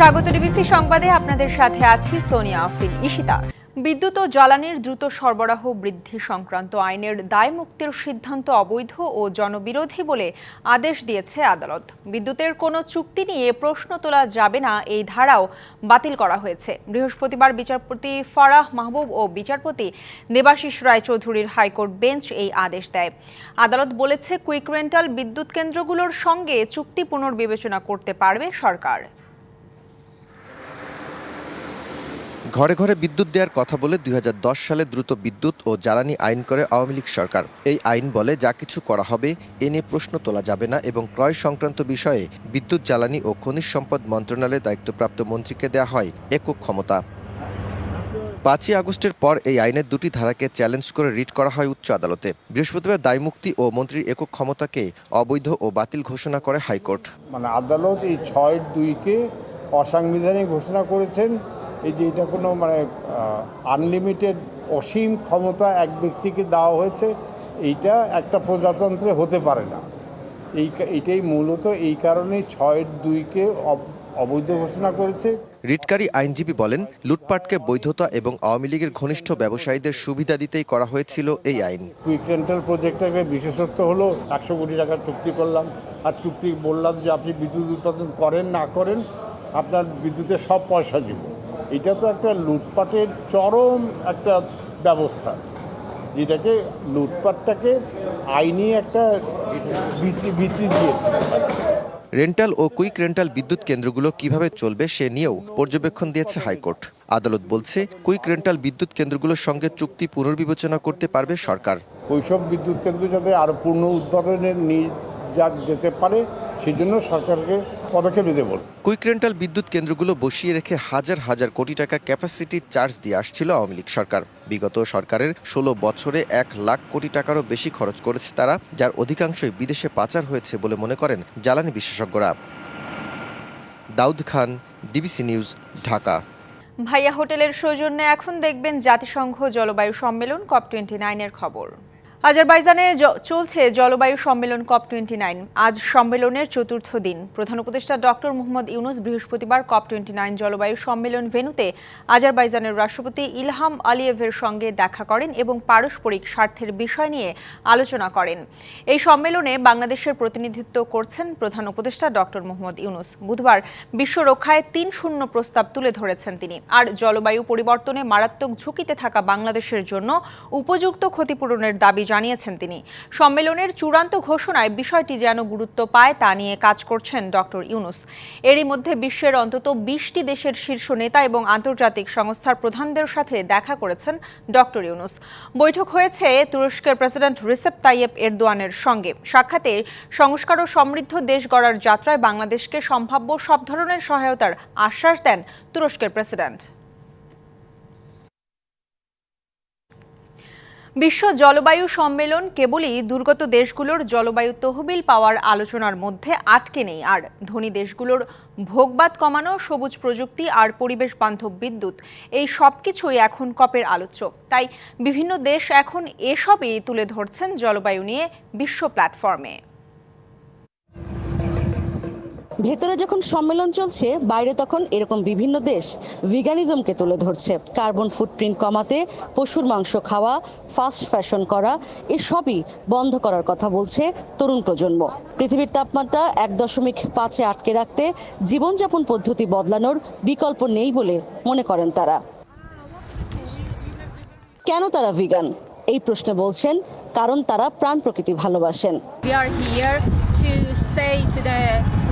স্বাগত ডিবিসি সংবাদে আপনাদের সাথে আছি সোনিয়া আফরিন ঈশিতা। বিদ্যুৎ ও জ্বালানির দ্রুত সরবরাহ বৃদ্ধি সংক্রান্ত আইনের দায় মুক্তির সিদ্ধান্ত অবৈধ ও জনবিরোধী বলে আদেশ দিয়েছে আদালত। বিদ্যুতের কোনো চুক্তি নিয়ে প্রশ্ন তোলা যাবে না, এই ধারাও বাতিল করা হয়েছে। বৃহস্পতিবার বিচারপতি ফারাহ মাহবুব ও বিচারপতি দেবাশিস রায়চৌধুরীর হাইকোর্ট বেঞ্চ এই আদেশ দেয়। আদালত বলেছে, কুইক রেন্টাল বিদ্যুৎ কেন্দ্রগুলোর সঙ্গে চুক্তি পুনর্বিবেচনা করতে পারবে সরকার। ঘরে ঘরে বিদ্যুৎ দেওয়ার কথা বলে দুই হাজার দশ সালে দ্রুত বিদ্যুৎ ও জ্বালানি আইন করে আওয়ামী লীগ সরকার। এই আইন বলে যা কিছু করা হবে এ নিয়ে প্রশ্ন তোলা যাবে না এবং ক্রয় সংক্রান্ত বিষয়ে বিদ্যুৎ, জ্বালানি ও খনিজ সম্পদ মন্ত্রণালয়ের দায়িত্বপ্রাপ্ত মন্ত্রীকে দেওয়া হয় একক ক্ষমতা। পাঁচই আগস্টের পর এই আইনের দুটি ধারাকে চ্যালেঞ্জ করে রিট করা হয় উচ্চ আদালতে। বৃহস্পতিবার দায়মুক্তি ও মন্ত্রীর একক ক্ষমতাকে অবৈধ ও বাতিল ঘোষণা করে হাইকোর্ট। মানে আদালত এই ছয় দুইকে অসাংবিধানিক ঘোষণা করেছেন। এই যে এটা কোনো মানে আনলিমিটেড অসীম ক্ষমতা এক ব্যক্তিকে দেওয়া হয়েছে এইটা একটা প্রজাতন্ত্রে হতে পারে না। এই এটাই মূলত এই কারণেই ছয় দুইকে অব- অবৈধ ঘোষণা করেছে। রিটকারী আইনজীবী বলেন লুটপাটকে বৈধতা এবং আওয়ামী লীগের ঘনিষ্ঠ ব্যবসায়ীদের সুবিধা দিতেই করা হয়েছিল এই আইন। কুইক রেন্টাল প্রজেক্টের বিশেষত্ব হলো একশো কোটি টাকার চুক্তি করলাম আর চুক্তি বললাম যে আপনি বিদ্যুৎ উৎপাদন করেন না করেন আপনার বিদ্যুতের সব পয়সা দিব এটা তো একটা লুটপাটের চরম একটা ব্যবস্থা। যেটাকে লুটপাটটাকে আইনি একটা বৃত্তি দিয়েছে। রেন্টাল ও কুইক রেন্টাল বিদ্যুৎ কেন্দ্রগুলো কীভাবে চলবে সে নিয়েও পর্যবেক্ষণ দিয়েছে হাইকোর্ট। আদালত বলছে কুইক রেন্টাল বিদ্যুৎ কেন্দ্রগুলোর সঙ্গে চুক্তি পুনর্বিবেচনা করতে পারবে সরকার। ওইসব বিদ্যুৎ কেন্দ্র যাতে আরও পূর্ণ উৎপাদনের নিয়ে যা যেতে পারে সেই জন্য সরকারকে পদক্ষেপ নিতে বল কুইক রেন্টাল বিদ্যুৎ কেন্দ্রগুলো বসিয়ে রেখে হাজার হাজার কোটি টাকা ক্যাপাসিটি চার্জ দিয়ে আসছিল আওয়ামী লীগ সরকার। বিগত সরকারের ষোলো বছরে এক লাখ কোটি টাকারও বেশি খরচ করেছে তারা যার অধিকাংশই বিদেশে পাচার হয়েছে বলে মনে করেন জ্বালানি বিশেষজ্ঞরা। Daud Khan DBC news Dhaka. ভাইয়া হোটেলের সৌজন্যে এখন দেখবেন জাতিসংঘ জলবায়ু সম্মেলন কপ টোয়েন্টি নাইনের খবর। আজারবাইজানে চলছে জলবায়ু সম্মেলন কপ টোয়েন্টি নাইন। আজ সম্মেলনের চতুর্থ দিন। প্রধান উপদেষ্টা ডক্টর মোহাম্মদ ইউনুস বৃহস্পতিবার কপ টোয়েন্টি নাইন জলবায়ু সম্মেলন ভেনুতে আজারবাইজানের রাষ্ট্রপতি ইলহাম আলিয়েভের সঙ্গে দেখা করেন এবং পারস্পরিক স্বার্থের বিষয় নিয়ে আলোচনা করেন। এই সম্মেলনে বাংলাদেশের প্রতিনিধিত্ব করছেন প্রধান উপদেষ্টা ডক্টর মোহাম্মদ ইউনুস। বুধবার বিশ্ব রক্ষায় তিন শূন্য প্রস্তাব তুলে ধরেছেন তিনি। আর জলবায়ু পরিবর্তনে মারাত্মক ঝুঁকিতে থাকা বাংলাদেশের জন্য উপযুক্ত ক্ষতিপূরণের দাবি জানিয়েছেন তিনি। সম্মেলনের চূড়ান্ত ঘোষণায় বিষয়টি যেন গুরুত্ব পায় তা নিয়ে কাজ করছেন ডক্টর ইউনুস। এরই মধ্যে বিশ্বের অন্তত বিশটি দেশের শীর্ষ নেতা এবং আন্তর্জাতিক সংস্থার প্রধানদের সাথে দেখা করেছেন ডক্টর ইউনুস। বৈঠক হয়েছে তুরস্কের প্রেসিডেন্ট রিসেপ তাইয়েব এরদোয়ানের সঙ্গে। সাক্ষাতে সংস্কার ও সমৃদ্ধ দেশ গড়ার যাত্রায় বাংলাদেশকে সম্ভাব্য সব ধরনের সহায়তার আশ্বাস দেন তুরস্কের প্রেসিডেন্ট। বিশ্ব জলবায়ু সম্মেলন কেবলই দুর্গত দেশগুলোর জলবায়ু তহবিল পাওয়ার আলোচনার মধ্যে আটকে নেই। আর ধনী দেশগুলোর ভোগবাদ কমানো, সবুজ প্রযুক্তি আর পরিবেশ বান্ধব বিদ্যুৎ, এই সব কিছুই এখন কপের আলোচ্য। তাই বিভিন্ন দেশ এখন এসবই তুলে ধরছেন জলবায়ু নিয়ে বিশ্ব প্ল্যাটফর্মে। ভেতরে যখন সম্মেলন চলছে, বাইরে তখন এরকম বিভিন্ন দেশ ভিগানিজমকে তুলে ধরছে। কার্বন ফুটপ্রিন্ট কমাতে, পশুর মাংস খাওয়া ফাস্ট ফ্যাশন করা, এসবই বন্ধ করার কথা বলছে তরুণ প্রজন্ম। পৃথিবীর তাপমাত্রা এক দশমিক পাঁচে আটকে রাখতে জীবনযাপন পদ্ধতি বদলানোর বিকল্প নেই বলে মনে করেন তারা। কেন তারা ভিগান এই প্রশ্নে বলছেন, কারণ তারা প্রাণ প্রকৃতি ভালোবাসেন। We are here to say to the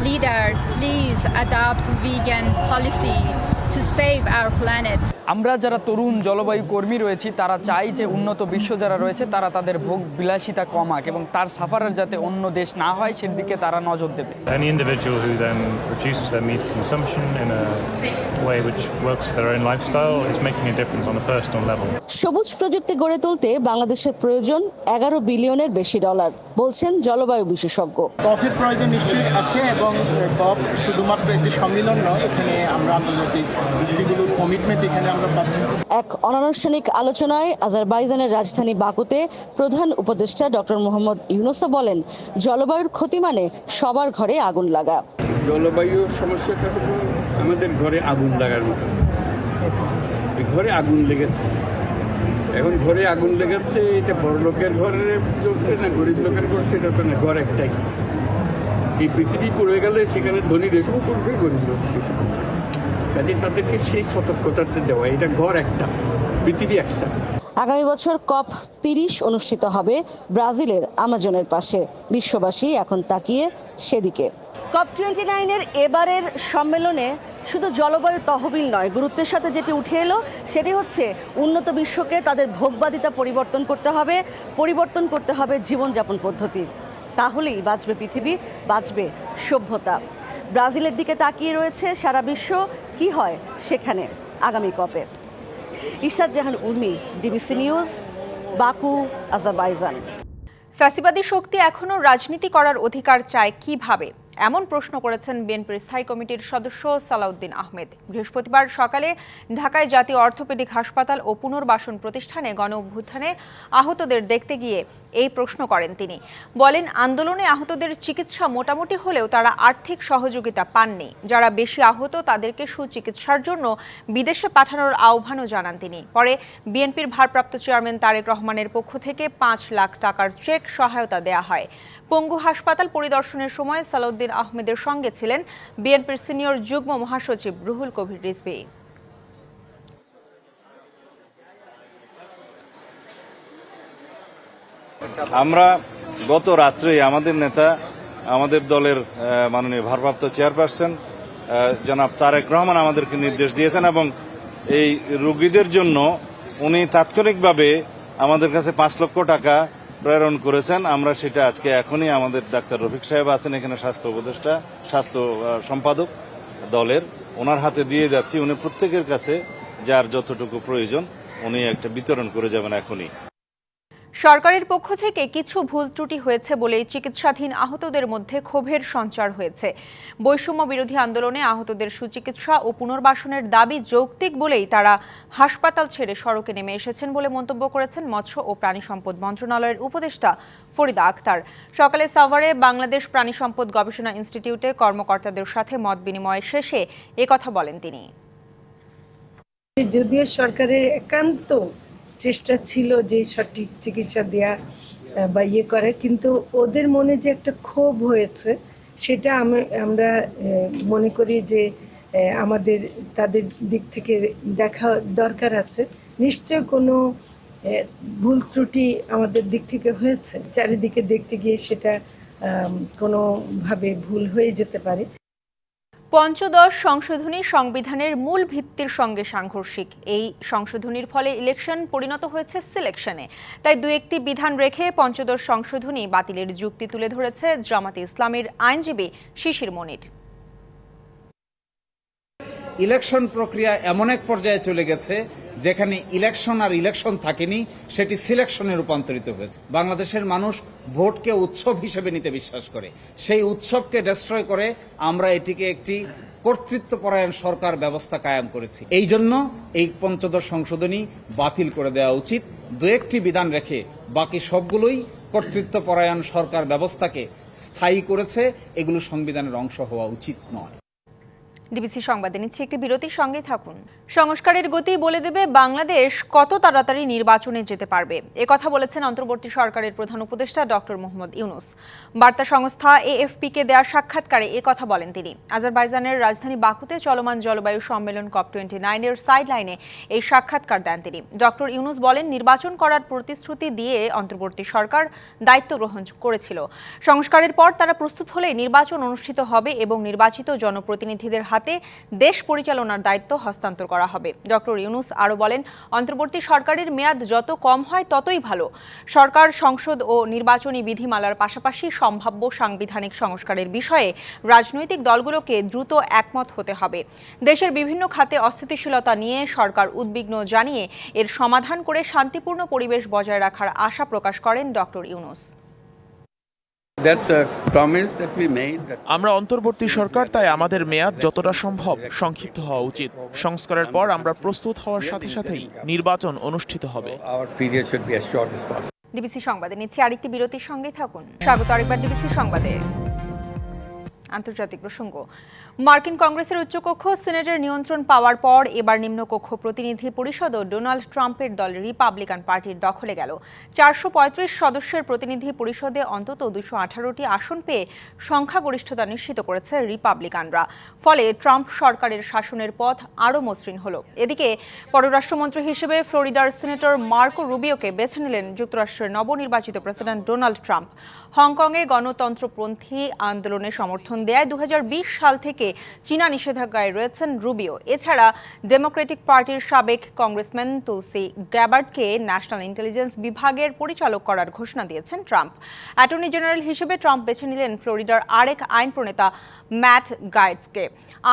leaders, please adopt vegan policy to save our planet. আমরা যারা তরুণ জলবায়ু কর্মী রয়েছি তারা চাই যে উন্নত বিশ্ব যারা রয়েছে তারা তাদের ভোগ বিলাসিতা কমাক এবং তার সাফারের যাতে অন্য দেশ না হয় সেদিকে তারা নজর দেবে Any individual who then reduces their meat consumption in a way which works for their own lifestyle is making a difference on a personal level. সবুজ প্রযুক্তি গড়ে তুলতে বাংলাদেশের প্রয়োজন এগারো বিলিয়নের বেশি ডলার বলছেন জলবায়ু বিশেষজ্ঞ কফির প্রয়োজন নিশ্চয়ই আছে এবং কপ শুধুমাত্র একটি সম্মিলন নয় এখানে আমরা আন্তর্জাতিক কমিটমেন্ট এখানে আমরা পাচ্ছি। এক অনানুষ্ঠানিক আলোচনায় আজারবাইজানের রাজধানী বাকুতে প্রধান উপদেষ্টা ডক্টর মোহাম্মদ ইউনুসা বলেন জলবায়ুর ক্ষতি মানে সবার ঘরে আগুন লাগা। জলবায়ু সমস্যাটা হলো আমাদের ঘরে আগুন লাগার মতো। ঘরে আগুন লেগেছে। এখন ঘরে আগুন লেগেছে এটা বড় লোকের ঘরে চলছে না গরিব লোকের ঘর সেটা তো না ঘর একটাই। এই পৃথিবী পড়ে গেলে সেখানে ধনী দেশও করবে গরিব লোক দেশও করবে। কাজে তাদেরকে সেই সতর্কতাটা দেওয়া এটা ঘর একটা পৃথিবী একটা। আগামী বছর কপ তিরিশ অনুষ্ঠিত হবে ব্রাজিলের আমাজনের পাশে। বিশ্ববাসী এখন তাকিয়ে সেদিকে। কপ টোয়েন্টি নাইনের এবারের সম্মেলনে শুধু জলবায়ু তহবিল নয় গুরুত্বের সাথে যেটি উঠে এলো সেটি হচ্ছে উন্নত বিশ্বকে তাদের ভোগবাদিতা পরিবর্তন করতে হবে পরিবর্তন করতে হবে জীবনযাপন পদ্ধতি। তাহলেই বাঁচবে পৃথিবী বাঁচবে সভ্যতা। ব্রাজিলের দিকে তাকিয়ে রয়েছে সারা বিশ্ব। কি হয় সেখানে আগামী কপে Ishad Jahan Urmi, DBC news, Baku, Azerbaijan. ফ্যাসিবাদী শক্তি এখনও রাজনীতি করার অধিকার চায় কীভাবে? এমন প্রশ্ন করেছেন বিএনপির স্থায়ী কমিটির সদস্য সালাউদ্দিন আহমেদ। বৃহস্পতিবার সকালে ঢাকায় জাতীয় অর্থোপেডিক হাসপাতাল ও পুনর্বাসন প্রতিষ্ঠানে গণ অভ্যুত্থানে আহতদের দেখতে গিয়ে এই প্রশ্ন করেন তিনি। বলেন, আন্দোলনে আহতদের চিকিৎসা মোটামুটি হলেও তারা আর্থিক সহযোগিতা পাননি। যারা বেশি আহত তাদেরকে সুচিকিৎসার জন্য বিদেশে পাঠানোর আহ্বানও জানান তিনি। পরে বিএনপির ভারপ্রাপ্ত চেয়ারম্যান তারেক রহমানের পক্ষ থেকে পাঁচ লাখ টাকার চেক সহায়তা দেয়া হয়। পঙ্গু হাসপাতাল পরিদর্শনের সময় সালাউদ্দিন আহমেদের সঙ্গে ছিলেন বিএনপির সিনিয়র যুগ্ম মহাসচিব রুহুল কবির রিজভী। আমরা গত রাত্রে আমাদের নেতা, আমাদের দলের মাননীয় ভারপ্রাপ্ত চেয়ারপারসন জনাব তারেক রহমান আমাদেরকে নির্দেশ দিয়েছেন এবং এই রুগীদের জন্য উনি তাৎক্ষণিকভাবে আমাদের কাছে পাঁচ লক্ষ টাকা প্রেরণ করেছেন। আমরা সেটা আজকে এখনই আমাদের ডাক্তার রফিক সাহেব আছেন, এখানে স্বাস্থ্য উপদেষ্টা, স্বাস্থ্য সম্পাদক দলের। ওনার হাতে দিয়ে যাচ্ছি। উনি প্রত্যেকের কাছে যার যতটুকু প্রয়োজন, উনি একটা বিতরণ করে যাবেন এখনই। সরকারের পক্ষ থেকে কিছু ভুল ত্রুটি হয়েছে বলে চিকিৎসাধীন আহতদের মধ্যে ক্ষোভের সঞ্চার হয়েছে। বৈষম্য বিরোধী আন্দোলনে আহতদের সুচিকিৎসা ও পুনর্বাসনের দাবি যৌক্তিক বলেই তারা হাসপাতাল ছেড়ে সড়কে নেমে এসেছেন বলে মন্তব্য করেছেন মৎস্য ও প্রাণী সম্পদ মন্ত্রণালয়ের উপদেষ্টা ফরিদা আক্তার সকালে সাভারে বাংলাদেশ প্রাণী সম্পদ গবেষণা ইনস্টিটিউটে কর্মকর্তাদের সাথে মত বিনিময় শেষে একথা বলেন তিনি। যদিও সরকারের একান্ত চেষ্টা ছিল যে সঠিক চিকিৎসা দেয়া বা ইয়ে করে কিন্তু ওদের মনে যে একটা ক্ষোভ হয়েছে, সেটা আমরা মনে করি যে আমাদের, তাদের দিক থেকে দেখা দরকার আছে। নিশ্চয় কোনো ভুল ত্রুটি আমাদের দিক থেকে হয়েছে। চারিদিকে দেখতে গিয়ে সেটা কোনোভাবে ভুল হয়ে যেতে পারে। পঞ্চদশ সংশোধনী সংবিধানের মূল ভিত্তির সঙ্গে সাংঘর্ষিক। এই সংশোধনীর ফলে ইলেকশন পরিণত হয়েছে সিলেকশনে। তাই দু একটি বিধান রেখে পঞ্চদশ সংশোধনী বাতিলের যুক্তি তুলে ধরেছে জামাতে ইসলামের আইনজীবী শিশির মনির। ইলেকশন প্রক্রিয়া এমন এক পর্যায়ে চলে গেছে, যেখানে ইলেকশন আর ইলেকশন থাকেনি, সেটি সিলেকশনে রূপান্তরিত হয়েছে। বাংলাদেশের মানুষ ভোটকে উৎসব হিসেবে নিতে বিশ্বাস করে। সেই উৎসবকে ডিস্ট্রয় করে আমরা এটিকে একটি কর্তৃত্বপরায়ণ সরকার ব্যবস্থা কায়েম করেছি। এই জন্য এই পঞ্চদশ সংশোধনী বাতিল করে দেওয়া উচিত। দু একটি বিধান রেখে বাকি সবগুলোই কর্তৃত্বপরায়ণ সরকার ব্যবস্থাকে স্থায়ী করেছে। এগুলো সংবিধানের অংশ হওয়া উচিত নয়। ডিবিসি সংবাদে নিচ্ছে একটি বিরতির সঙ্গে থাকুন। সংস্কারের গতি বলে দেবে বাংলাদেশ, কত তাড়াতাড়ি নির্বাচনে যেতে পারবে? কথা বলেছেন অন্তর্বর্তী সরকারের প্রধান উপদেষ্টা ডক্টর মোহাম্মদ ইউনুস। বার্তা সংস্থা এএফপি কে দেওয়া সাক্ষাৎকারে কথা বলেন তিনি। আজারবাইজানের রাজধানী বাকুতে চলমান জলবায়ু সম্মেলন কপ টোয়েন্টি নাইনের সাইড লাইনে এই সাক্ষাৎকার দেন তিনি। ডক্টর ইউনুস বলেন, নির্বাচন করার প্রতিশ্রুতি দিয়ে অন্তর্বর্তী সরকার দায়িত্ব গ্রহণ করেছিল। সংস্কারের পর তারা প্রস্তুত হলে নির্বাচন অনুষ্ঠিত হবে এবং নির্বাচিত জনপ্রতিনিধিদের হাতে দেশ পরিচালনার দায়িত্ব হস্তান্তর করা হবে। ডক্টর ইউনুস আরও বলেন, অন্তর্বর্তী সরকারের মেয়াদ যত কম হয় ততই ভালো। সরকার, সংসদ ও নির্বাচনী বিধিমালার পাশাপাশি সম্ভাব্য সাংবিধানিক সংস্কারের বিষয়ে রাজনৈতিক দলগুলোকে দ্রুত একমত হতে হবে। দেশের বিভিন্ন খাতে অস্থিতিশীলতা নিয়ে সরকার উদ্বিগ্ন জানিয়ে এর সমাধান করে শান্তিপূর্ণ পরিবেশ বজায় রাখার আশা প্রকাশ করেন ডক্টর ইউনুস। আমরা অন্তর্বর্তী সরকার তাই আমাদের মেয়াদ যতটা সম্ভব সংক্ষিপ্ত হওয়া উচিত। সংস্কারের পর আমরা প্রস্তুত হওয়ার সাথে সাথেই নির্বাচন অনুষ্ঠিত হবে। Our period should be as short as possible. DBC সংবাদে নিচ্ছে আরেকটি বিরতির সঙ্গে থাকুন। স্বাগত আরেকবার ডিবিসি সংবাদে। আন্তর্জাতিক প্রসঙ্গ। মার্কিন কংগ্রেসের উচ্চকক্ষ সিনেটের নিয়ন্ত্রণ পাওয়ার পর এবার নিম্নকক্ষ প্রতিনিধি পরিষদও ডোনাল্ড ট্রাম্পের দল রিপাবলিকান পার্টির দখলে গেল। চারশো পঁয়ত্রিশ সদস্যের প্রতিনিধি পরিষদে অন্তত দুশো আঠারোটি আসন পেয়ে সংখ্যাগরিষ্ঠতা নিশ্চিত করেছে রিপাবলিকানরা। ফলে ট্রাম্প সরকারের শাসনের পথ আরও মসৃণ হল। এদিকে পররাষ্ট্রমন্ত্রী হিসেবে ফ্লোরিডার সিনেটর মার্কো রুবিওকে বেছে নিলেন যুক্তরাষ্ট্রের নবনির্বাচিত প্রেসিডেন্ট ডোনাল্ড ট্রাম্প। হংকংয়ে গণতন্ত্রপন্থী আন্দোলনে সমর্থন দেয় দু হাজার বিশ সাল থেকে চীনা নিষেধাজ্ঞায় রয়েছেন রুবিও। এছাড়া ডেমোক্রেটিক পার্টির সাবেক কংগ্রেসম্যান তুলসি গ্যাবার্ডকে ন্যাশনাল ইন্টেলিজেন্স বিভাগের পরিচালক করার ঘোষণা দিয়েছেন ট্রাম্প। অ্যাটর্নি জেনারেল হিসেবে ট্রাম্প বেছে নিলেন ফ্লোরিডার আরেক আইন প্রণেতা ম্যাট গাইডসকে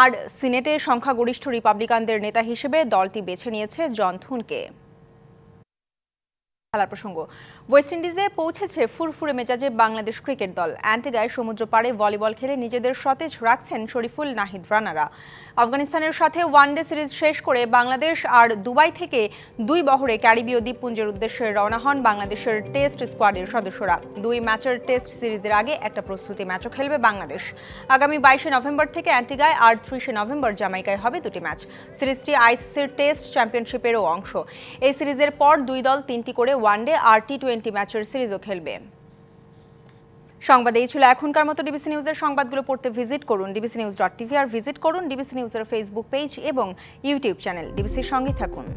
আর সিনেটে সংখ্যাগরিষ্ঠ রিপাবলিকানদের নেতা হিসেবে দলটি বেছে নিয়েছে জন থুনকে। খেলার প্রসঙ্গ। ওয়েস্ট ইন্ডিজে পৌঁছেছে ফুরফুরে মেজাজে বাংলাদেশ ক্রিকেট দল। অ্যান্টিগায় সমুদ্র পাড়ে ভলিবল খেলে নিজেদের সতেজ রাখছেন শরীফুল নাহিদ রানারা। আফগানিস্তানের সাথে ওয়ানডে সিরিজ শেষ করে বাংলাদেশ আর দুবাই থেকে দুই বহরে ক্যারিবীয় দ্বীপপুঞ্জের উদ্দেশ্যে রওনা হন বাংলাদেশের টেস্ট স্কোয়াডের সদস্যরা। দুই ম্যাচের টেস্ট সিরিজের আগে একটা প্রস্তুতি ম্যাচও খেলবে বাংলাদেশ। আগামী বাইশে নভেম্বর থেকে অ্যান্টিগায় আর ত্রিশে নভেম্বর জামাইকায় হবে দুটি ম্যাচ। সিরিজটি আইসিসির টেস্ট চ্যাম্পিয়নশিপেরও অংশ। এই সিরিজের পর দুই দল তিনটি করে ওয়ানডে আর টি টোয়েন্টি ম্যাচের সিরিজও খেলবে। সংবাদ এই ছিল এখনকার মতো ডিবিসি নিউজের সংবাদগুলো পড়তে ভিজিট করুন ডিবিসি নিউজ ডট টিভি আর ভিজিট করুন ডিবিসি নিউজের ফেসবুক পেজ এবং ইউটিউব চ্যানেল। ডিবিসির সঙ্গে থাকুন।